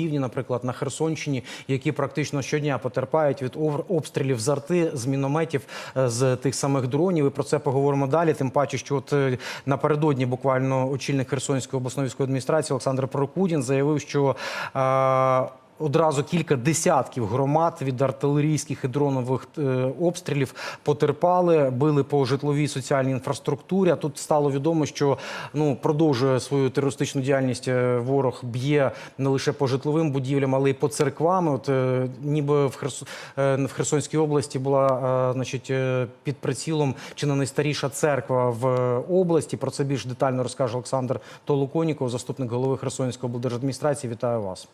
Півдні, наприклад, на Херсонщині, які практично щодня потерпають від обстрілів з арти, з мінометів, е, з тих самих дронів. І про це поговоримо далі. Тим паче, що от е, напередодні буквально очільник Херсонської обласної військової адміністрації Олександр Прокудін заявив, що е, Одразу кілька десятків громад від артилерійських і дронових е, обстрілів потерпали, били по житловій соціальній інфраструктурі. А тут стало відомо, що ну продовжує свою терористичну діяльність. е, Ворог б'є не лише по житловим будівлям, але й по церквам. От е, ніби в Херс... в Херсонській області була значить під прицілом чи не найстаріша церква в області. Про це більш детально розкаже Олександр Толоконіков, заступник голови Херсонської облдержадміністрації. Вітаю вас.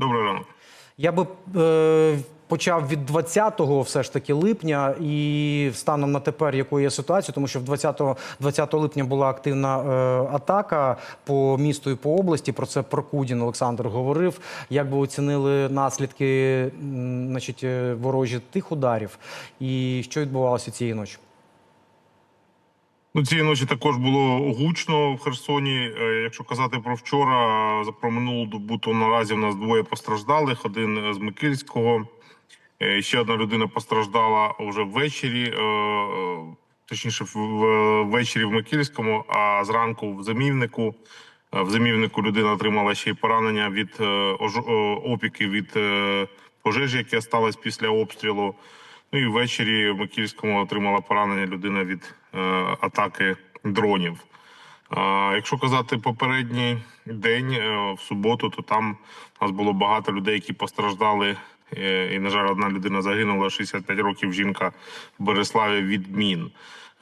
Добрий ранок. Я би е, почав від 20 все ж таки липня і станом на тепер якою є ситуація, тому що в 20, 20 липня була активна е, атака по місту і по області. Про це Прокудін Олександр говорив. Як би оцінили наслідки значить, е, ворожі тих ударів, і що відбувалося цієї ночі? Ну, цієї ночі також було гучно в Херсоні. Е, Якщо казати про вчора, за про минулу добу, то наразі в нас двоє постраждалих. Один з Микільського. Е, Ще одна людина постраждала вже ввечері, е, точніше, ввечері в Микільському, а зранку в Замівнику. В Замівнику людина отримала ще й поранення від опіки від пожежі, яка сталася після обстрілу. Ну і ввечері в Микільському отримала поранення людина від е, атаки дронів. А якщо казати попередній день е, в суботу, то там у нас було багато людей, які постраждали. Е, І, на жаль, одна людина загинула 65 років. Жінка в Береславі від мін.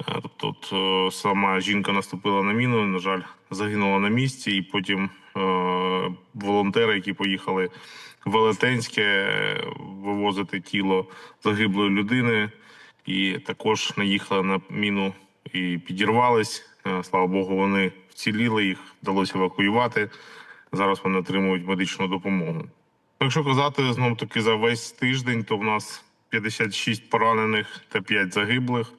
Е, Тобто, от, е, сама жінка наступила на міну. На жаль, загинула на місці, і потім е, волонтери, які поїхали Велетенське е, вивозити тіло загиблої людини, і також наїхали на міну і підірвались. Е, Слава Богу, вони вціліли, їх вдалося евакуювати. Зараз вони отримують медичну допомогу. Якщо казати знов таки за весь тиждень, то в нас 56 поранених та 5 загиблих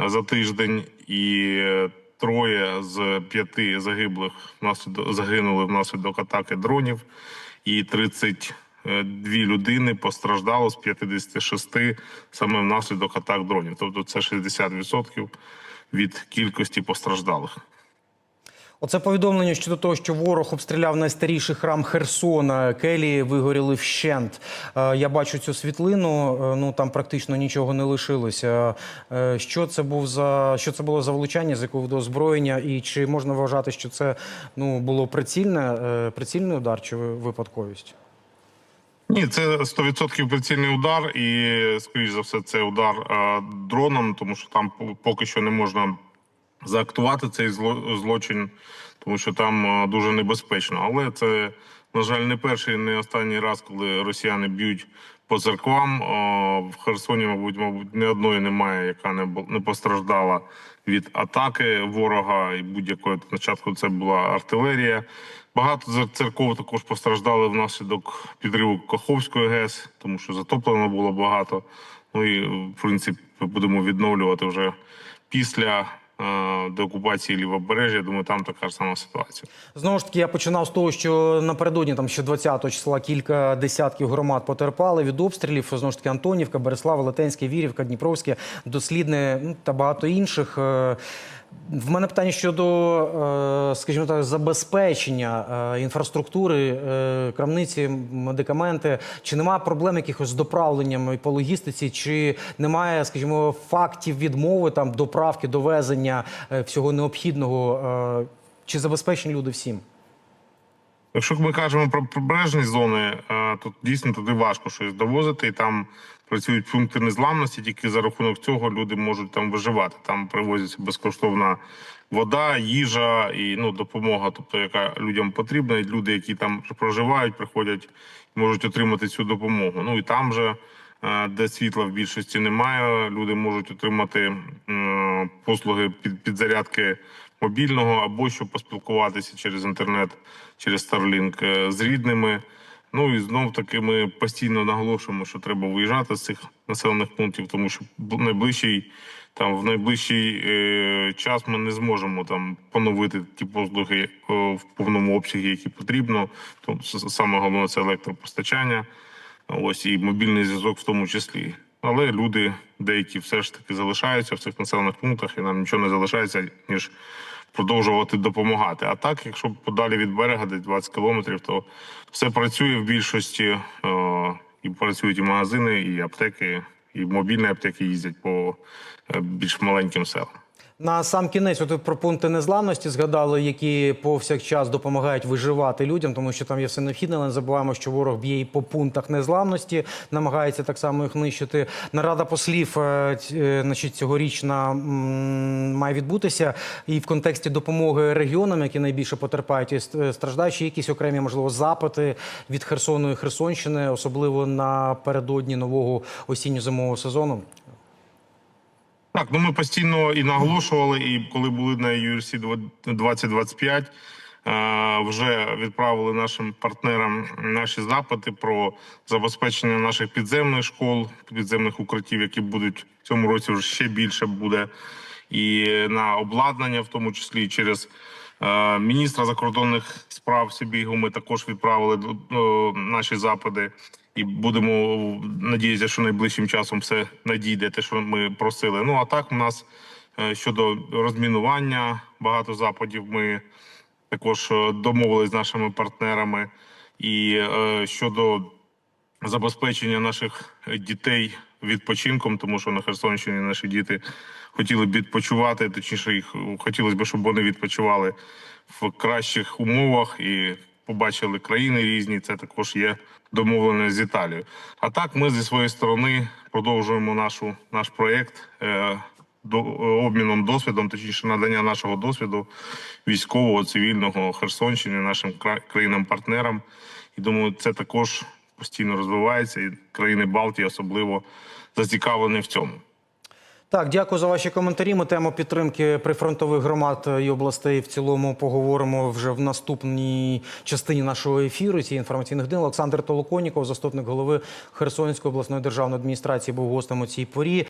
е, за тиждень, і троє з п'яти загиблих загинули внаслідок атаки дронів, і 32 людини постраждало з 56 саме внаслідок атак дронів. Тобто це 60% від кількості постраждалих. Оце повідомлення щодо того, що ворог обстріляв найстаріший храм Херсона. Келії вигоріли вщент. Е, Я бачу цю світлину. е, Ну там практично нічого не лишилося. Е, Що це був за що це було за влучання, з якого виду озброєння, і чи можна вважати, що це ну було прицільне, прицільний удар чи ви- випадковість? Ні, це 100% прицільний удар, і скоріш за все, це удар дроном, тому що там поки що не можна заактувати цей зло- злочин, тому що там е, дуже небезпечно. Але це, на жаль, не перший, не останній раз, коли росіяни б'ють по церквам. Е, В Херсоні, мабуть, мабуть, ні одної немає, яка не постраждала від атаки ворога. І будь-якої спочатку це була артилерія. Багато церков також постраждали внаслідок підриву Каховської ГЕС, тому що затоплено було багато. Ну і в принципі будемо відновлювати вже після е, деокупації лівобережжя. Я Думаю, там така ж сама ситуація. Знову ж таки, я починав з того, що напередодні там ще 20 числа кілька десятків громад потерпали від обстрілів. Знову ж таки, Антонівка, Береслава, Летенське, Вірівка, Дніпровське, Дослідне ну, та багато інших. В мене питання щодо, е, скажімо так, забезпечення е, інфраструктури, е, крамниці, медикаменти. Чи немає проблем якихось з доправленням по логістиці, чи немає, скажімо, фактів відмови там доправки, довезення всього необхідного? Чи забезпечені люди всім? Якщо ми кажемо про прибережні зони, е, то дійсно туди важко щось довозити, і там працюють пункти незламності. Тільки за рахунок цього люди можуть там виживати. Там привозиться безкоштовна вода, їжа і ну допомога, тобто яка людям потрібна, і люди, які там проживають, приходять, можуть отримати цю допомогу. Ну і там же. е, Де світла в більшості немає, люди можуть отримати е, послуги під підзарядки мобільного або щоб поспілкуватися через інтернет, через Starlink е, з рідними. Ну і знов таки ми постійно наголошуємо, що треба виїжджати з цих населених пунктів, тому що найближчий там в найближчий е, час ми не зможемо там поновити ті послуги е, в повному обсязі, які потрібно. То саме головне це електропостачання, ось і мобільний зв'язок в тому числі. Але люди деякі все ж таки залишаються в цих населених пунктах, і нам нічого не залишається ніж продовжувати допомагати. А так, якщо подалі від берега, десь 20 кілометрів, то все працює в більшості. Е, і працюють і магазини, і аптеки, і мобільні аптеки їздять по е, більш маленьким селам. На сам кінець, от про пункти незламності згадали, які повсякчас допомагають виживати людям, тому що там є все необхідне. Але не забуваємо, що ворог б'є і по пунктах незламності, намагається так само їх нищити. Нарада послів, е, е, значить, цьогорічна має відбутися і в контексті допомоги регіонам, які найбільше потерпають і ст- страждають, якісь окремі можливо запити від Херсону і Херсонщини, особливо напередодні нового осінньо-зимового сезону. Так, ну ми постійно і наголошували, і коли були на URC 2025, е, вже відправили нашим партнерам наші запити про забезпечення наших підземних школ, підземних укриттів, які будуть в цьому році вже ще більше буде, і на обладнання, в тому числі через е, міністра закордонних справ Сибігу. Ми також відправили е, наші запити. І будемо надіятися, що найближчим часом все надійде, те, що ми просили. Ну а так, у нас е, щодо розмінування багато западів. Ми також е, домовились з нашими партнерами. І е, щодо забезпечення наших дітей відпочинком, тому що на Херсонщині наші діти хотіли б відпочивати, точніше, їх хотілося б, щоб вони відпочивали в кращих умовах і побачили країни різні. Це також є домовленість з Італією. А так, ми зі своєї сторони продовжуємо нашу наш проєкт. Е, до обміном досвідом, точніше надання нашого досвіду військового, цивільного Херсонщини, нашим країнам-партнерам. І думаю, це також постійно розвивається, і країни Балтії особливо зацікавлені в цьому. Так, дякую за ваші коментарі. Ми тему підтримки прифронтових громад і областей в цілому поговоримо вже в наступній частині нашого ефіру. Ці інформаційних днів Олександр Толоконіков, заступник голови Херсонської обласної державної адміністрації, був гостем у цій порі.